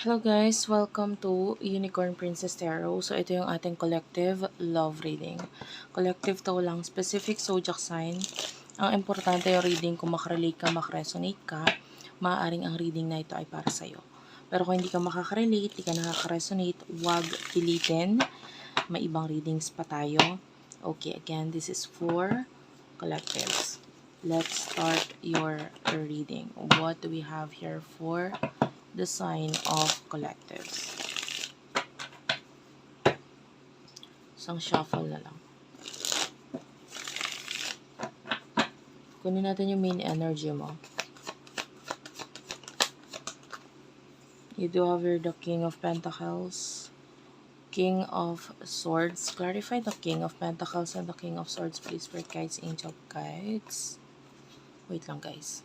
Hello guys, welcome to Unicorn Princess Tarot. So ito yung ating collective love reading. Collective to lang, specific zodiac sign. Ang importante yung reading kung makarelate ka, makaresonate ka, maaaring ang reading na ito ay para sa'yo. Pero kung hindi ka makakarelate, hindi ka nakakaresonate, wag pilitin. May ibang readings pa tayo. Okay, again, this is for collectives. Let's start your reading. What do we have here for the sign of collectives. Isang shuffle na lang. Kunin natin yung main energy mo. You do have here the King of Pentacles, King of Swords. Clarify the King of Pentacles and the King of Swords, please, for guides, angel guides. Wait lang, guys.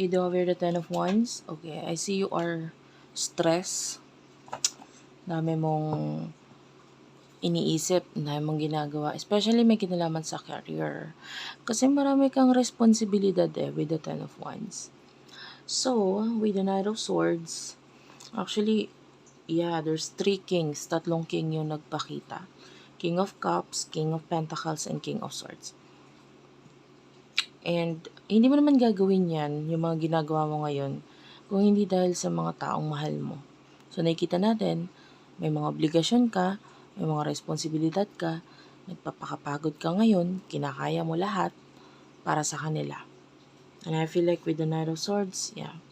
You do have here the Ten of Wands. Okay, I see you are stressed. Dami mong iniisip, dami mong ginagawa. Especially may kinalaman sa career. Kasi marami kang responsibilidad eh with the Ten of Wands. So, with the Knight of Swords, actually, yeah, there's three kings. Tatlong king yung nagpakita. King of Cups, King of Pentacles, and King of Swords. And hindi mo naman gagawin yan, yung mga ginagawa mo ngayon, kung hindi dahil sa mga taong mahal mo. So nakikita natin, may mga obligasyon ka, may mga responsibilidad ka, nagpapakapagod ka ngayon, kinakaya mo lahat para sa kanila. And I feel like with the Knight of Swords, yeah.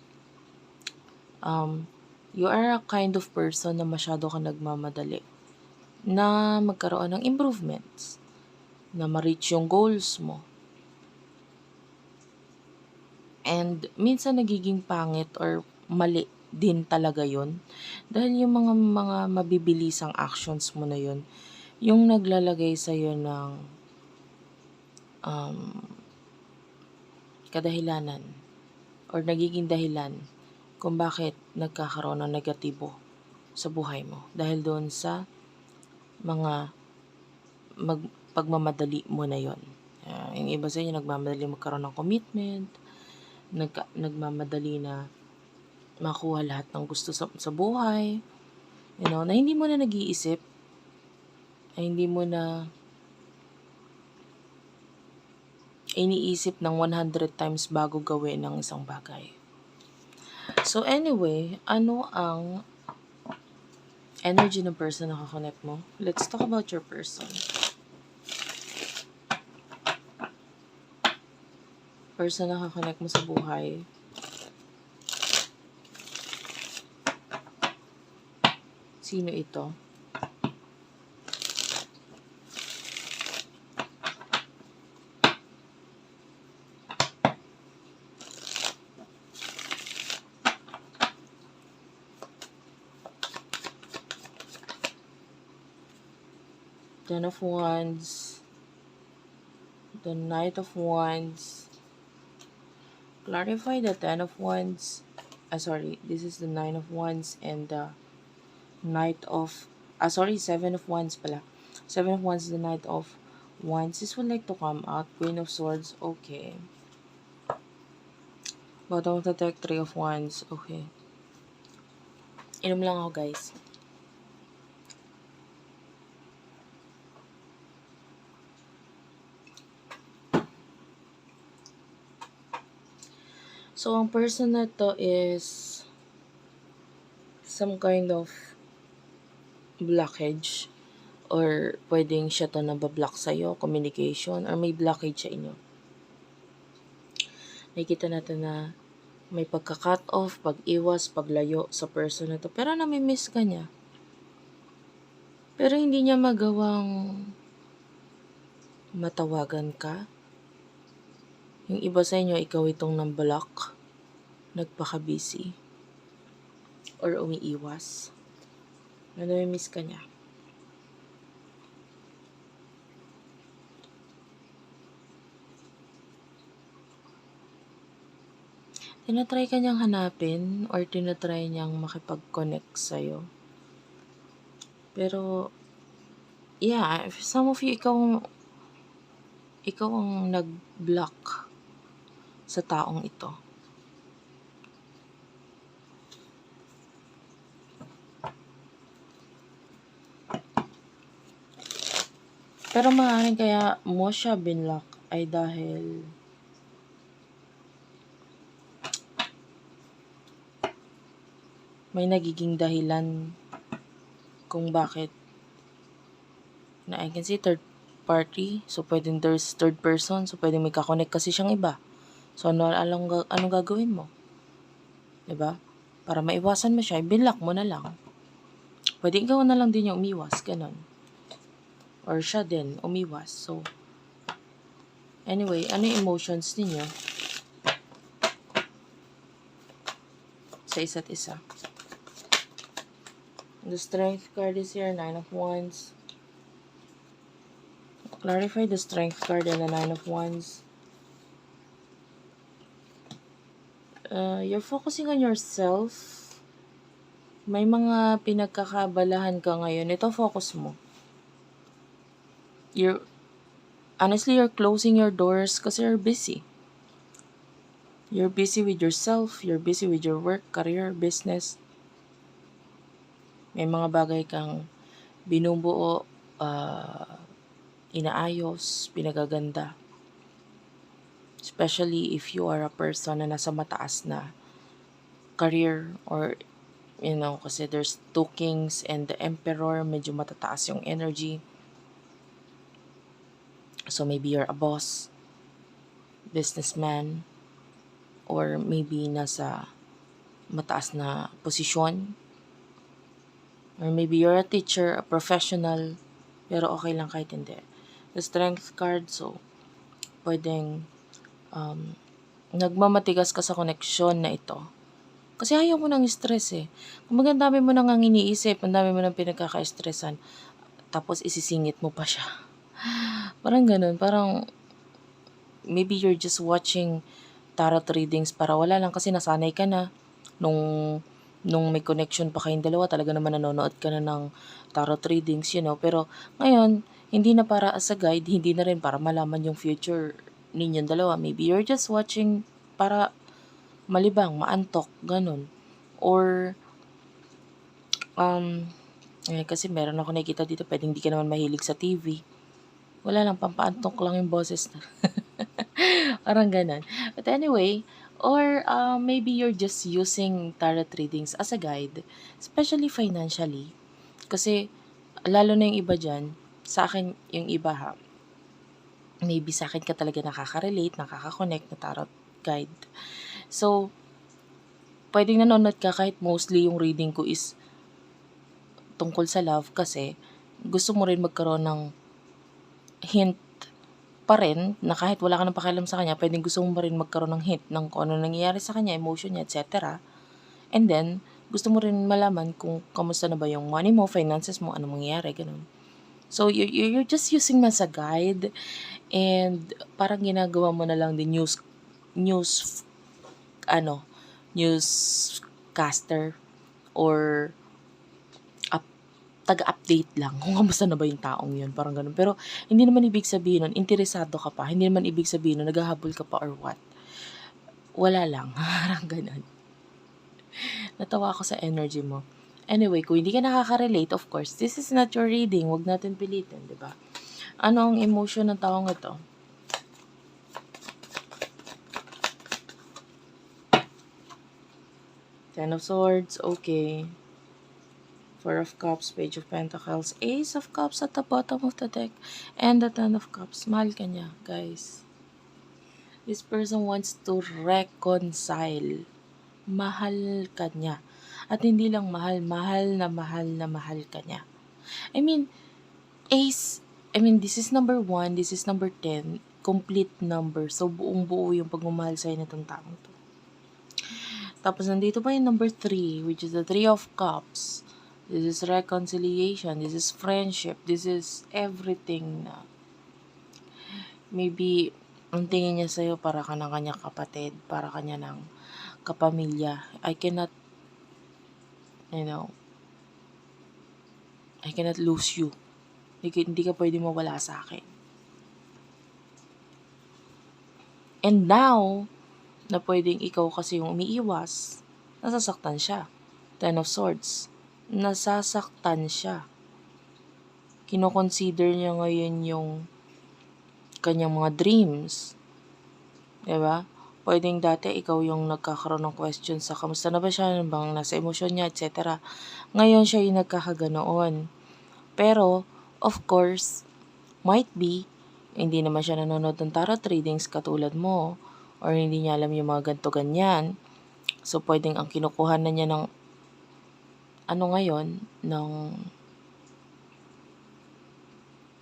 Um, you are a kind of person na masyado ka nagmamadali na magkaroon ng improvements, na ma-reach yung goals mo, And minsan nagiging pangit or mali din talaga yon Dahil yung mga mga mabibilisang actions mo na yon yung naglalagay sa iyo ng um, kadahilanan or nagiging dahilan kung bakit nagkakaroon ng negatibo sa buhay mo. Dahil doon sa mga mag, pagmamadali mo na yon. Uh, yung iba sa inyo nagmamadali magkaroon ng commitment, nag, nagmamadali na makuha lahat ng gusto sa, sa buhay. You know, na hindi mo na nag-iisip, na hindi mo na iniisip ng 100 times bago gawin ng isang bagay. So anyway, ano ang energy ng person na kakonect mo? Let's talk about your person. Person na kakonect mo sa buhay. Sino ito? Ten of Wands, the Knight of Wands, clarify the Ten of Wands. Ah, sorry, this is the Nine of Wands and the Knight of... Ah, sorry, Seven of Wands pala. Seven of Wands the Knight of Wands. This would like to come out. Queen of Swords, okay. Bottom of the deck, Three of Wands, okay. Inom lang ako, guys. So, ang person na to is some kind of blockage or pwedeng siya to nabablock sa'yo, communication, or may blockage sa inyo. Nakikita natin na may pagka-cut off, pag-iwas, paglayo sa person na to. Pero nami-miss ka niya. Pero hindi niya magawang matawagan ka yung iba sa inyo, ikaw itong nang-block, nagpaka-busy, or umiiwas. Na miss ka niya. Tinatry ka niyang hanapin or tinatry niyang makipag-connect sa'yo. Pero, yeah, some of you, ikaw ikaw ang nag-block sa taong ito. Pero maaaring kaya mo siya binlock ay dahil may nagiging dahilan kung bakit na I can see third party. So, pwedeng there's third person. So, pwedeng may kakonect kasi siyang iba. So, ano, anong, anong gagawin mo? ba? Para maiwasan mo siya, binlock mo na lang. Pwede ikaw na lang din yung umiwas, ganun. Or siya din, umiwas. So, anyway, ano yung emotions ninyo? Sa isa't isa. The strength card is here, nine of wands. Clarify the strength card and the nine of wands. Uh, you're focusing on yourself. May mga pinagkakabalahan ka ngayon. Ito focus mo. You're honestly you're closing your doors kasi you're busy. You're busy with yourself, you're busy with your work, career, business. May mga bagay kang binubuo, uh, inaayos, pinagaganda. Especially if you are a person na nasa mataas na career or you know, kasi there's two kings and the emperor, medyo matataas yung energy. So maybe you're a boss, businessman, or maybe nasa mataas na posisyon. Or maybe you're a teacher, a professional, pero okay lang kahit hindi. The strength card, so pwedeng um, nagmamatigas ka sa koneksyon na ito. Kasi ayaw mo nang stress eh. Kung ang dami mo nang ang iniisip, ang dami mo nang pinagkaka-stressan, tapos isisingit mo pa siya. Parang ganun, parang maybe you're just watching tarot readings para wala lang kasi nasanay ka na nung nung may connection pa kayong dalawa, talaga naman nanonood ka na ng tarot readings, you know. Pero ngayon, hindi na para as a guide, hindi na rin para malaman yung future ninyong dalawa. Maybe you're just watching para malibang, maantok, ganun. Or, um, eh, kasi meron ako nakikita dito, pwedeng hindi ka naman mahilig sa TV. Wala lang, pampaantok lang yung boses na. Parang ganun. But anyway, or uh, maybe you're just using tarot readings as a guide, especially financially. Kasi, lalo na yung iba dyan, sa akin, yung iba ha, maybe sa akin ka talaga nakaka-relate, nakaka-connect na tarot guide. So, pwedeng nanonood ka kahit mostly yung reading ko is tungkol sa love kasi gusto mo rin magkaroon ng hint pa rin na kahit wala ka nang pakialam sa kanya, pwedeng gusto mo rin magkaroon ng hint ng kung ano nangyayari sa kanya, emotion niya, etc. And then, gusto mo rin malaman kung kamusta na ba yung money mo, finances mo, ano mangyayari, ganun. So, you, you're just using me as a guide and parang ginagawa mo na lang din news, news, ano, newscaster or up, taga-update lang kung kamusta na ba yung taong yun. Parang ganun. Pero, hindi naman ibig sabihin nun, interesado ka pa. Hindi naman ibig sabihin nun, naghahabol ka pa or what. Wala lang. Parang ganun. Natawa ako sa energy mo. Anyway, kung hindi ka nakaka-relate, of course, this is not your reading. Huwag natin pilitin, di ba? Ano ang emotion ng taong ito? Ten of Swords, okay. Four of Cups, Page of Pentacles, Ace of Cups at the bottom of the deck, and the Ten of Cups. Mahal ka niya, guys. This person wants to reconcile. Mahal ka niya. At hindi lang mahal, mahal na mahal na mahal ka niya. I mean, Ace, I mean, this is number one, this is number 10, complete number. So, buong buo yung pagmamahal sa'yo nitong taong to. Tapos, nandito pa yung number 3, which is the Three of Cups. This is reconciliation, this is friendship, this is everything na maybe ang tingin niya sa'yo para ka ng kanyang kapatid, para kanya ng kapamilya. I cannot, you know, I cannot lose you. Hindi, hindi ka pwede mawala sa akin. And now, na pwedeng ikaw kasi yung umiiwas, nasasaktan siya. Ten of Swords. Nasasaktan siya. Kinoconsider niya ngayon yung kanyang mga dreams. 'Di ba? Pwedeng dati ikaw yung nagkakaroon ng question sa kamusta na ba siya, bang nasa emosyon niya, etc. Ngayon siya yung nagkakaganoon. Pero, of course, might be, hindi naman siya nanonood ng tarot readings katulad mo, or hindi niya alam yung mga ganto ganyan. So, pwedeng ang kinukuha na niya ng, ano ngayon, ng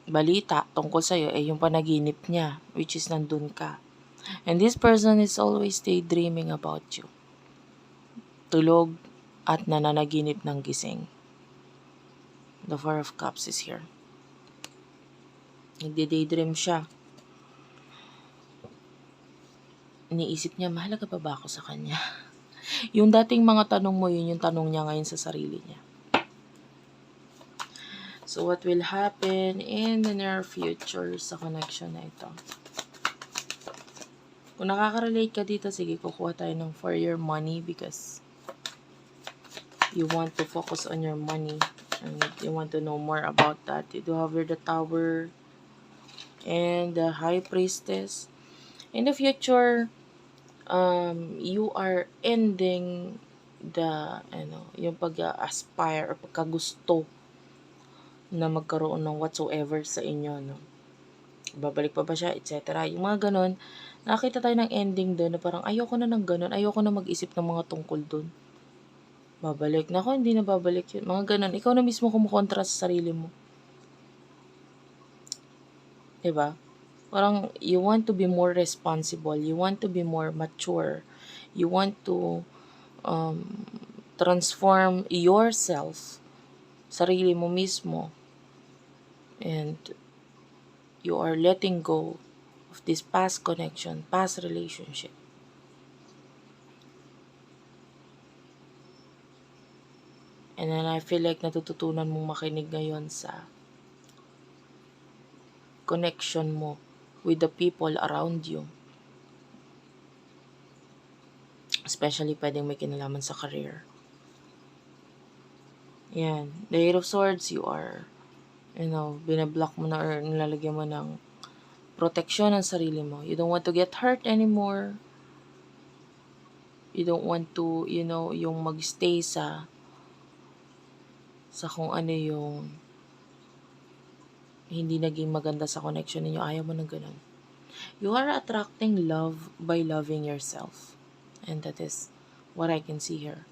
balita tungkol sa'yo, eh yung panaginip niya, which is nandun ka. And this person is always daydreaming about you. Tulog at nananaginip ng gising. The Four of Cups is here. Nagde-daydream siya. Iniisip niya, mahalaga pa ba ako sa kanya? yung dating mga tanong mo, yun yung tanong niya ngayon sa sarili niya. So, what will happen in the near future sa connection na ito? Kung nakaka-relate ka dito, sige, kukuha tayo ng for your money because you want to focus on your money and you want to know more about that. You do have the tower and the high priestess. In the future, um, you are ending the, ano, yung pag-aspire or pagkagusto na magkaroon ng whatsoever sa inyo, no? Babalik pa ba siya, etc. Yung mga ganun, nakita tayo ng ending doon na parang ayoko na ng ganun, ayoko na mag-isip ng mga tungkol doon. Babalik na ako, hindi na babalik yun. Mga ganun, ikaw na mismo kumukontra sa sarili mo. Diba? Parang you want to be more responsible, you want to be more mature, you want to um, transform yourself, sarili mo mismo, and you are letting go of this past connection, past relationship. And then I feel like natututunan mong makinig ngayon sa connection mo with the people around you. Especially pwedeng may kinalaman sa career. Yan. The Eight of Swords, you are, you know, binablock mo na or nilalagyan mo ng proteksyon ng sarili mo. You don't want to get hurt anymore. You don't want to, you know, yung magstay sa sa kung ano yung hindi naging maganda sa connection ninyo. Ayaw mo ng ganun. You are attracting love by loving yourself. And that is what I can see here.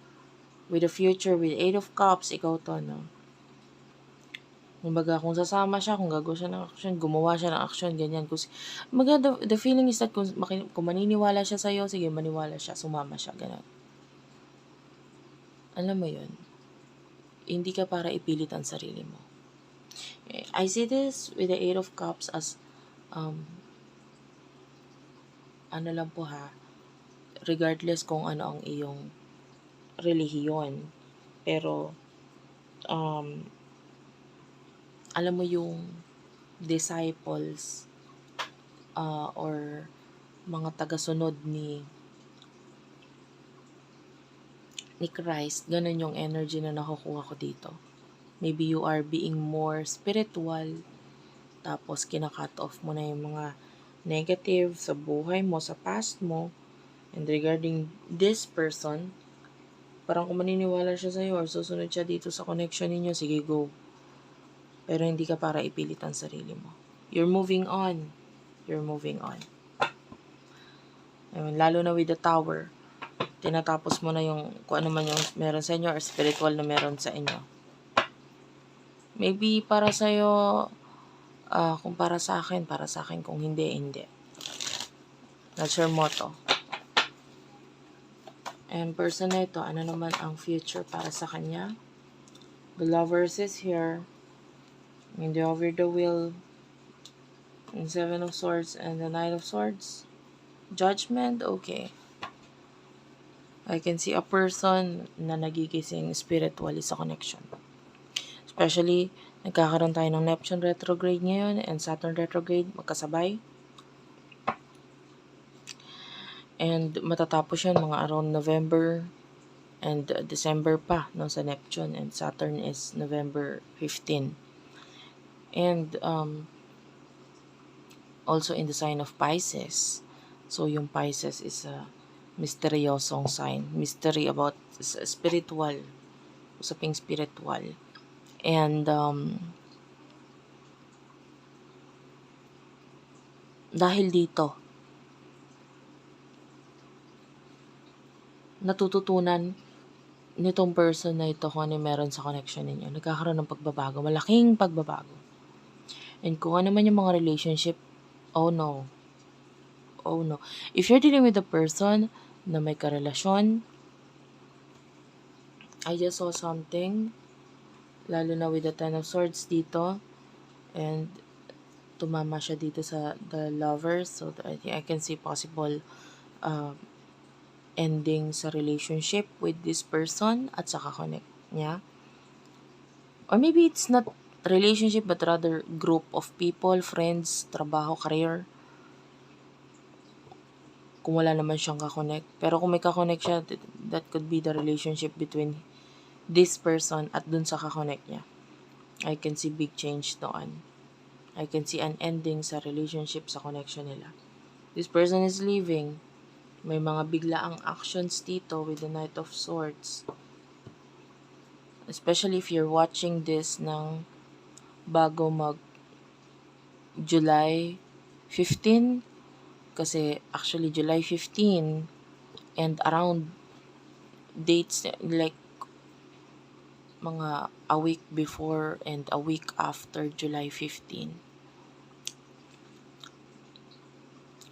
With the future, with Eight of Cups, ikaw to, no? Kumbaga, kung sasama siya, kung gagawa siya ng action, gumawa siya ng action, ganyan. Kung, kumbaga, the, the feeling is that kung, kung maniniwala siya sa'yo, sige, maniwala siya, sumama siya, ganun. Alam mo yun? Hindi ka para ipilit ang sarili mo. I see this with the Eight of Cups as, um, ano lang po ha, regardless kung ano ang iyong relihiyon. Pero, um, alam mo yung disciples uh, or mga tagasunod ni ni Christ, ganun yung energy na nakukuha ko dito. Maybe you are being more spiritual, tapos kinakat off mo na yung mga negative sa buhay mo, sa past mo, and regarding this person, parang kung maniniwala siya sa'yo or susunod siya dito sa connection ninyo, sige go. Pero hindi ka para ipilit ang sarili mo. You're moving on. You're moving on. Ayun, lalo na with the tower tinatapos mo na yung kung ano man yung meron sa inyo or spiritual na meron sa inyo. Maybe para sa iyo uh, kung para sa akin, para sa akin kung hindi, hindi. That's your motto. And person na ito, ano naman ang future para sa kanya? The lovers is here. The over the wheel. And seven of swords and the knight of swords. Judgment, okay. I can see a person na nagigising spiritually sa connection. Especially, nagkakaroon tayo ng Neptune retrograde ngayon and Saturn retrograde magkasabay. And matatapos yan mga around November and December pa no, sa Neptune. And Saturn is November 15. And um, also in the sign of Pisces. So yung Pisces is a misteryosong sign. Mystery about spiritual. Usaping spiritual. And um, dahil dito, natututunan nitong person na ito kung ano meron sa connection ninyo. Nagkakaroon ng pagbabago. Malaking pagbabago. And kung ano man yung mga relationship, oh no. Oh no. If you're dealing with a person na may karelasyon, I just saw something, lalo na with the Ten of Swords dito, and tumama siya dito sa the lovers, so I think I can see possible uh, ending sa relationship with this person at saka connect niya. Or maybe it's not relationship but rather group of people, friends, trabaho, career. Kung wala naman siyang kakonect. Pero kung may kakonect siya, th- that could be the relationship between this person at dun sa kakonect niya. I can see big change doon. I can see an ending sa relationship sa connection nila. This person is leaving. May mga biglaang actions dito with the Knight of Swords. Especially if you're watching this ng bago mag July 15 kasi actually July 15 and around dates like mga a week before and a week after July 15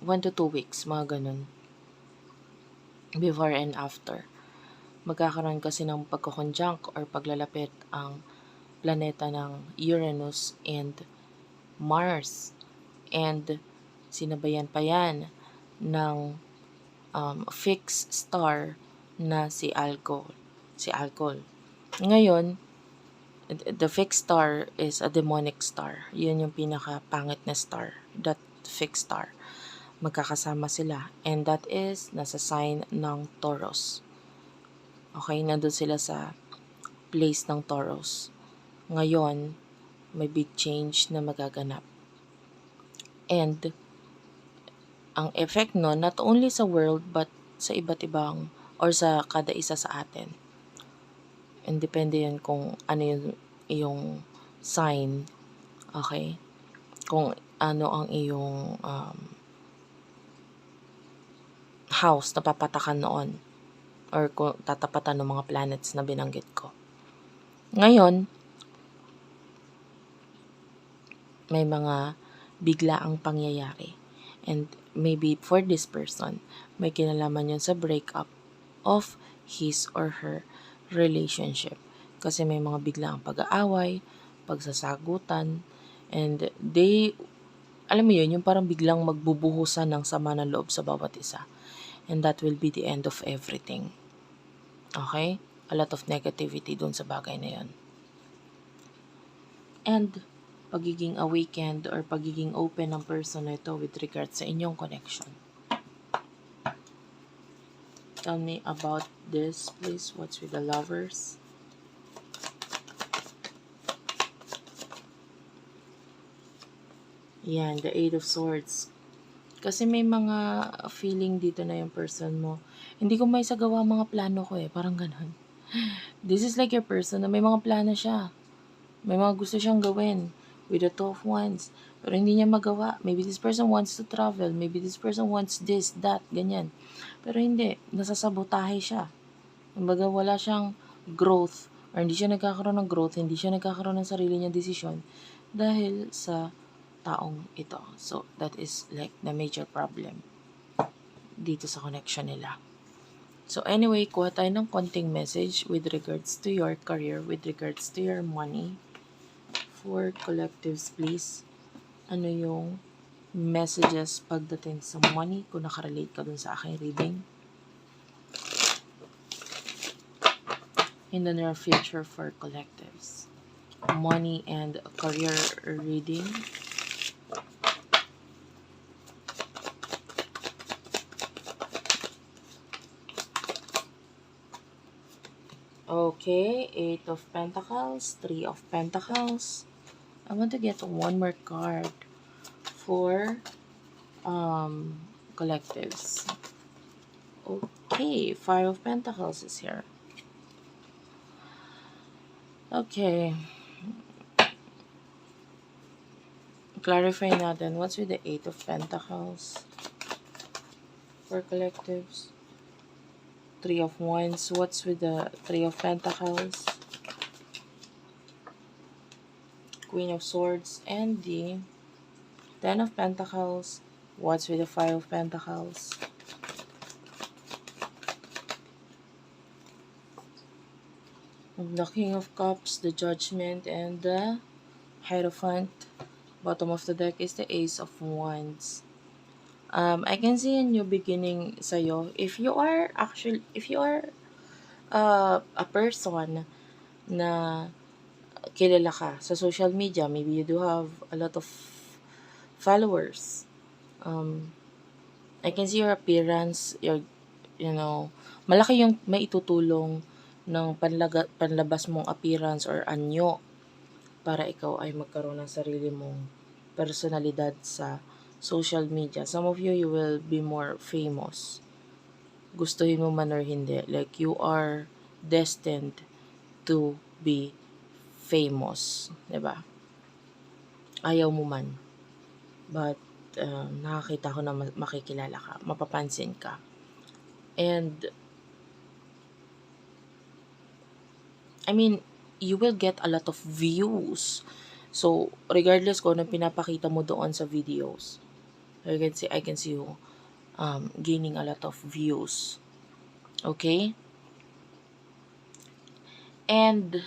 one to two weeks mga ganun before and after magkakaroon kasi ng pagkokonjunct or paglalapit ang planeta ng Uranus and Mars. And sinabayan pa yan ng um, fixed star na si Algol. Si Algol. Ngayon, the fixed star is a demonic star. Yun yung pinaka-pangit na star. That fixed star. Magkakasama sila. And that is nasa sign ng Taurus. Okay, nandun sila sa place ng Taurus. Ngayon, may big change na magaganap. And, ang effect no, not only sa world, but sa iba't ibang, or sa kada isa sa atin. And depende yan kung ano yung, yung sign. Okay? Kung ano ang iyong um, house na papatakan noon. Or kung tatapatan ng mga planets na binanggit ko. Ngayon, may mga biglaang pangyayari. And maybe for this person, may kinalaman yun sa breakup of his or her relationship. Kasi may mga biglaang pag-aaway, pagsasagutan, and they, alam mo yun, yung parang biglang magbubuhusan ng sama ng loob sa bawat isa. And that will be the end of everything. Okay? A lot of negativity dun sa bagay na yun. And, pagiging awakened or pagiging open ng person na ito with regards sa inyong connection. Tell me about this, please. What's with the lovers? Yan, the Eight of Swords. Kasi may mga feeling dito na yung person mo. Hindi ko may sagawa mga plano ko eh. Parang ganun. This is like your person na may mga plano siya. May mga gusto siyang gawin with the two of wands. Pero hindi niya magawa. Maybe this person wants to travel. Maybe this person wants this, that, ganyan. Pero hindi. Nasasabotahe siya. Kumbaga wala siyang growth or hindi siya nagkakaroon ng growth, hindi siya nagkakaroon ng sarili niyang desisyon dahil sa taong ito. So, that is like the major problem dito sa connection nila. So, anyway, kuha tayo ng konting message with regards to your career, with regards to your money. For collectives, please ano yung messages pagdating sa money, kung nakarelate ka dun sa aking reading. In the near future for collectives. Money and career reading. Okay, Eight of Pentacles, Three of Pentacles. I want to get one more card. For um, collectives. Okay, Five of Pentacles is here. Okay. Clarify natin, what's with the Eight of Pentacles for collectives? Three of Wands, what's with the Three of Pentacles? Queen of Swords, and the Ten of Pentacles, what's with the Five of Pentacles? The King of Cups, the Judgment, and the Hierophant. Bottom of the deck is the Ace of Wands. Um, I can see a new beginning sa'yo. If you are actually, if you are uh, a person na kilala ka sa social media, maybe you do have a lot of followers. Um, I can see your appearance, your, you know, malaki yung may itutulong ng panlaga, panlabas mong appearance or anyo para ikaw ay magkaroon ng sarili mong personalidad sa social media. Some of you, you will be more famous. Gustuhin mo man or hindi. Like, you are destined to be famous. ba? Ayaw mo man. But, uh, nakakita ko na ma- makikilala ka. Mapapansin ka. And, I mean, you will get a lot of views. So, regardless kung anong pinapakita mo doon sa videos, I can see, I can see you um, gaining a lot of views. Okay? And,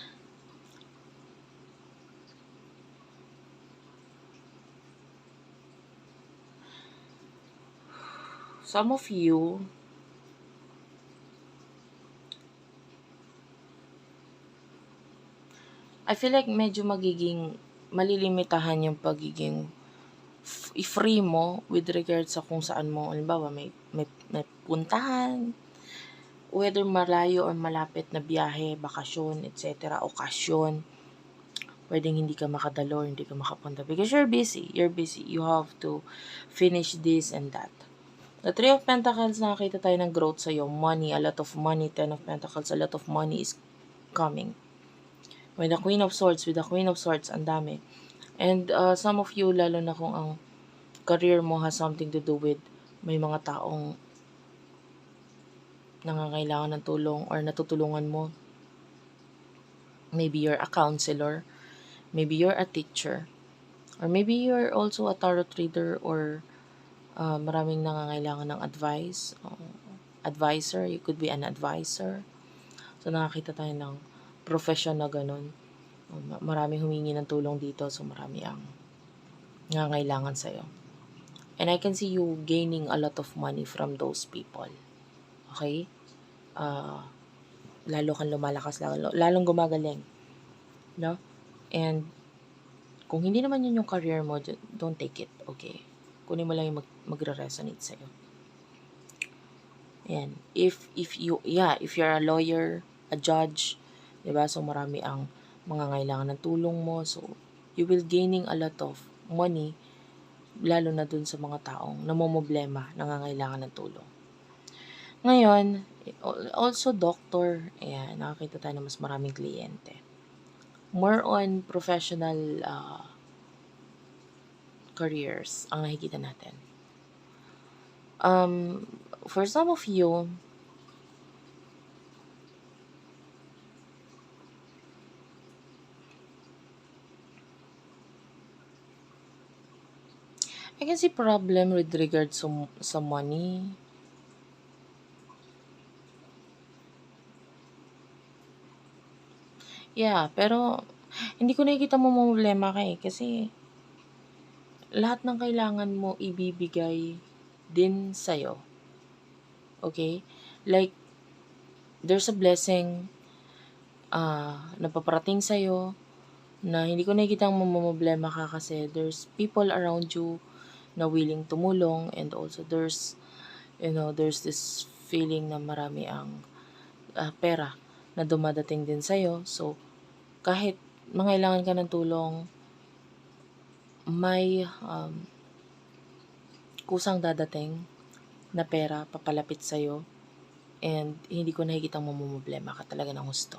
some of you I feel like medyo magiging malilimitahan yung pagiging f- i-free mo with regards sa kung saan mo, halimbawa may, may, may puntahan, whether malayo or malapit na biyahe, bakasyon, etc., okasyon, pwedeng hindi ka makadalo hindi ka makapunta because you're busy, you're busy, you have to finish this and that. The Three of Pentacles, nakakita tayo ng growth sa'yo, money, a lot of money, Ten of Pentacles, a lot of money is coming. With the Queen of Swords, with the Queen of Swords, ang dami. And uh, some of you, lalo na kung ang career mo has something to do with may mga taong nangangailangan ng tulong or natutulungan mo. Maybe you're a counselor, maybe you're a teacher, or maybe you're also a tarot reader or uh, maraming nangangailangan ng advice. Uh, advisor, you could be an advisor. So nakakita tayo ng profession na ganun. Um, Maraming humingi ng tulong dito, so marami ang nangangailangan sa'yo. And I can see you gaining a lot of money from those people. Okay? Uh, lalo kang lumalakas, lalo, lalong gumagaling. No? And kung hindi naman yun yung career mo, don't take it. Okay? Kunin mo lang yung mag, magre-resonate sa'yo. Yan. If, if you, yeah, if you're a lawyer, a judge, 'di ba? So marami ang mga ngailangan ng tulong mo. So you will gaining a lot of money lalo na dun sa mga taong namomroblema, nangangailangan ng tulong. Ngayon, al- also doctor, ayan, nakakita tayo ng mas maraming kliyente. More on professional uh, careers ang nakikita natin. Um, for some of you, I can see problem with regards sa, sa money. Yeah, pero hindi ko nakikita mo problema ka eh. Kasi lahat ng kailangan mo ibibigay din sa'yo. Okay? Like, there's a blessing uh, na paparating sa'yo na hindi ko nakikita mo problema ka kasi there's people around you na willing tumulong and also there's you know there's this feeling na marami ang ah, pera na dumadating din sa'yo. So, kahit mangailangan ka ng tulong, may um, kusang dadating na pera papalapit sa'yo and hindi ko nakikita mamumblema ka talaga ng gusto.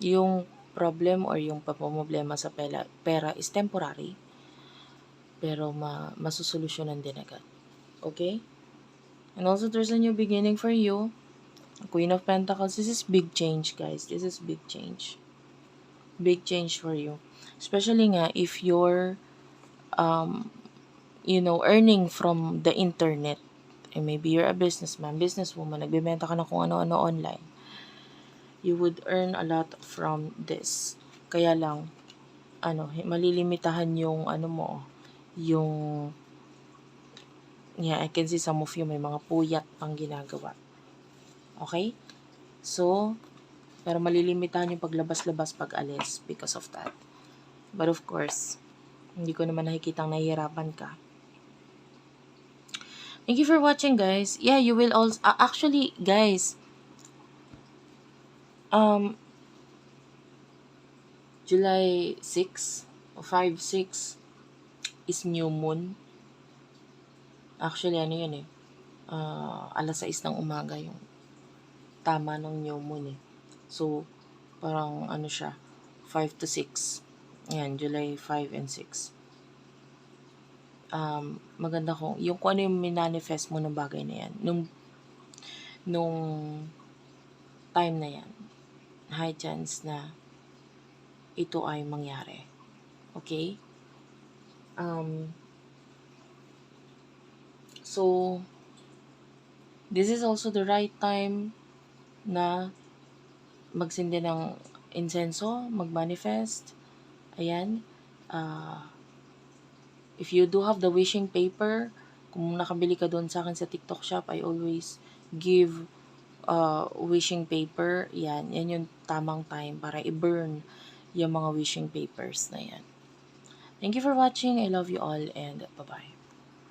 Yung problem or yung pamumblema sa pera, pera is temporary pero ma masusolusyonan din agad. Okay? And also, there's a new beginning for you. Queen of Pentacles, this is big change, guys. This is big change. Big change for you. Especially nga, if you're, um, you know, earning from the internet. And maybe you're a businessman, businesswoman, nagbebenta ka na kung ano-ano online. You would earn a lot from this. Kaya lang, ano, malilimitahan yung, ano mo, yung yeah, I can see some of you may mga puyat pang ginagawa. Okay? So, pero malilimitahan yung paglabas-labas pag alis because of that. But of course, hindi ko naman nakikitang nahihirapan ka. Thank you for watching, guys. Yeah, you will also... ah, actually, guys, um, July 6 o 5, 6 is new moon. Actually, ano yun eh. ah, alas 6 ng umaga yung tama ng new moon eh. So, parang ano siya, 5 to 6. Ayan, July 5 and 6. Um, maganda kung, yung kung ano yung minanifest mo ng bagay na yan, nung, nung time na yan, high chance na ito ay mangyari. Okay? Um, so, this is also the right time na magsindi ng insenso, mag-manifest. Ayan. Ah, if you do have the wishing paper, kung nakabili ka doon sa akin sa TikTok shop, I always give uh, wishing paper. Yan. Yan yung tamang time para i-burn yung mga wishing papers na yan. Thank you for watching. I love you all and bye-bye.